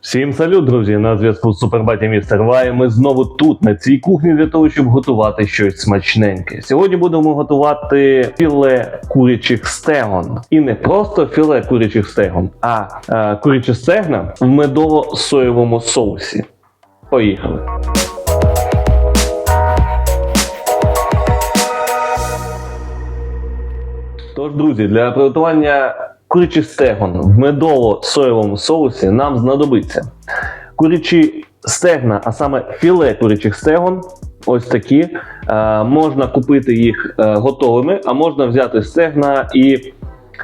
Всім салют, друзі! На зв'язку з Супербаті Містер Вай. Ми знову тут, на цій кухні, для того, щоб готувати щось смачненьке. Сьогодні будемо готувати філе курячих стегон. І не просто філе курячих стегон, а е, курячі стегна в медово-соєвому соусі. Поїхали! Тож, друзі, для приготування курячих стегон в медово-соєвому соусі нам знадобиться курячі стегна, а саме філе курячих стегон. Ось такі. Е, можна купити їх е, готовими, а можна взяти стегна і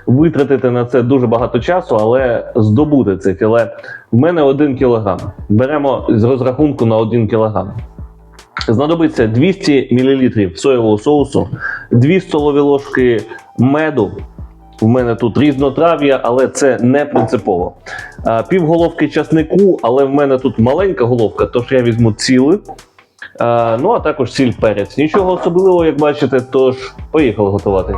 витратити на це дуже багато часу, але здобути це філе. В мене 1 кг. Беремо з розрахунку на 1 кг. Знадобиться 200 мл соєвого соусу, 2 столові ложки меду. У мене тут різнотрав'я, але це не принципово. Півголовки часнику, але в мене тут маленька головка, тож я візьму ціли. Ну а також сіль перець. Нічого особливого, як бачите, тож поїхали готувати.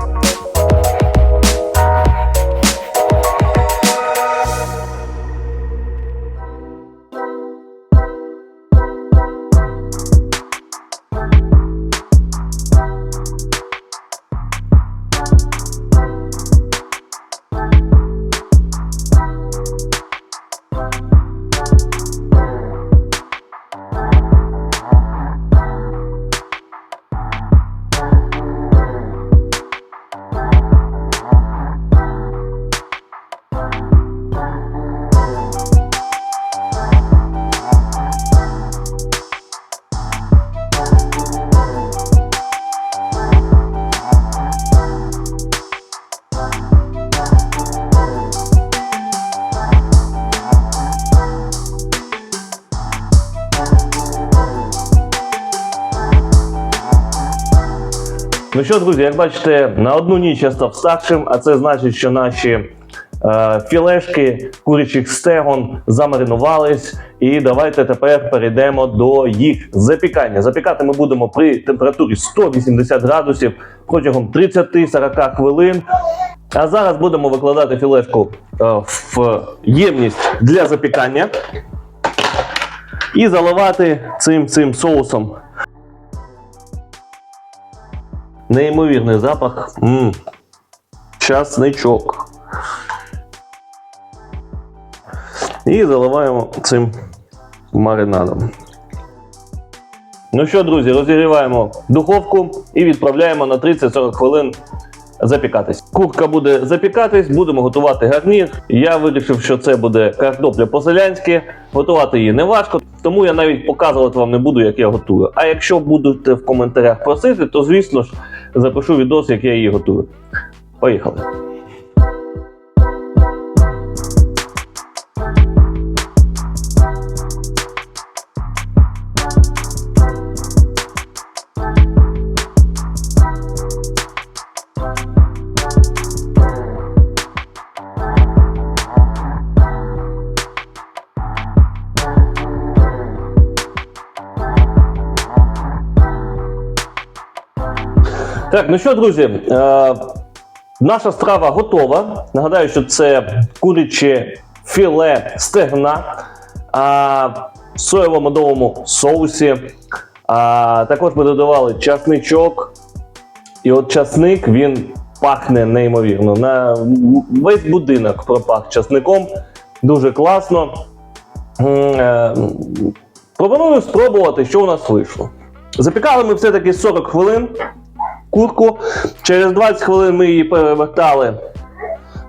Ну що, друзі, як бачите, на одну ніч я став старшим, а це значить, що наші е, філешки курячих стегон замаринувались. І давайте тепер перейдемо до їх запікання. Запікати ми будемо при температурі 180 градусів протягом 30-40 хвилин. А зараз будемо викладати філешку е, в ємність для запікання і заливати цим цим соусом. Неймовірний запах. М-м. Часничок. І заливаємо цим маринадом. Ну що, друзі, розігріваємо духовку і відправляємо на 30-40 хвилин запікатись. Курка буде запікатись, будемо готувати гарнір. Я вирішив, що це буде картопля по-селянськи. Готувати її не важко, тому я навіть показувати вам не буду, як я готую. А якщо будете в коментарях просити, то звісно ж запишу відос, як я її готую. Поїхали. Так, ну що, друзі, е, наша страва готова. Нагадаю, що це куряче філе стегна а, в соєво-медовому соусі. А, також ми додавали часничок. І от часник він пахне неймовірно. На весь будинок пропах часником. Дуже класно. Е, Пропоную спробувати, що у нас вийшло. Запікали ми все-таки 40 хвилин курку. Через 20 хвилин ми її перевертали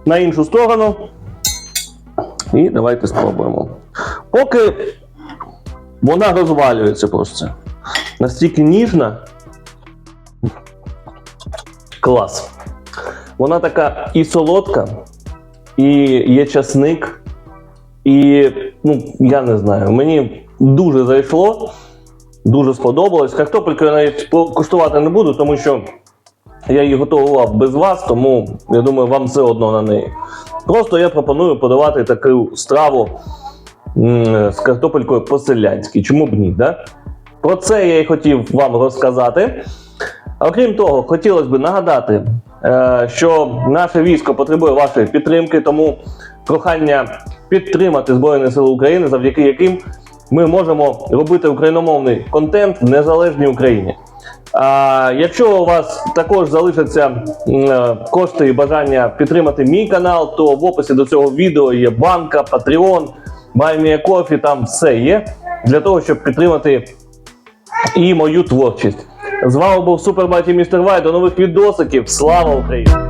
на іншу сторону. І давайте спробуємо. Поки вона розвалюється просто. Настільки ніжна. Клас. Вона така і солодка, і є часник. І, ну, я не знаю, мені дуже зайшло. Дуже сподобалось. Картопельку я навіть куштувати не буду, тому що я її готував без вас, тому я думаю, вам все одно на неї. Просто я пропоную подавати таку страву з картопелькою по-селянськи. Чому б ні? Да? Про це я і хотів вам розказати. Окрім того, хотілося б нагадати, е, що наше військо потребує вашої підтримки, тому прохання підтримати Збройні Сили України, завдяки яким ми можемо робити україномовний контент в незалежній Україні. А якщо у вас також залишаться е, кошти і бажання підтримати мій канал, то в описі до цього відео є банка, Patreon, BuyMeACoffee, там все є для того, щоб підтримати і мою творчість. З вами був Супербаті Містер Вай. До нових відосиків. Слава Україні!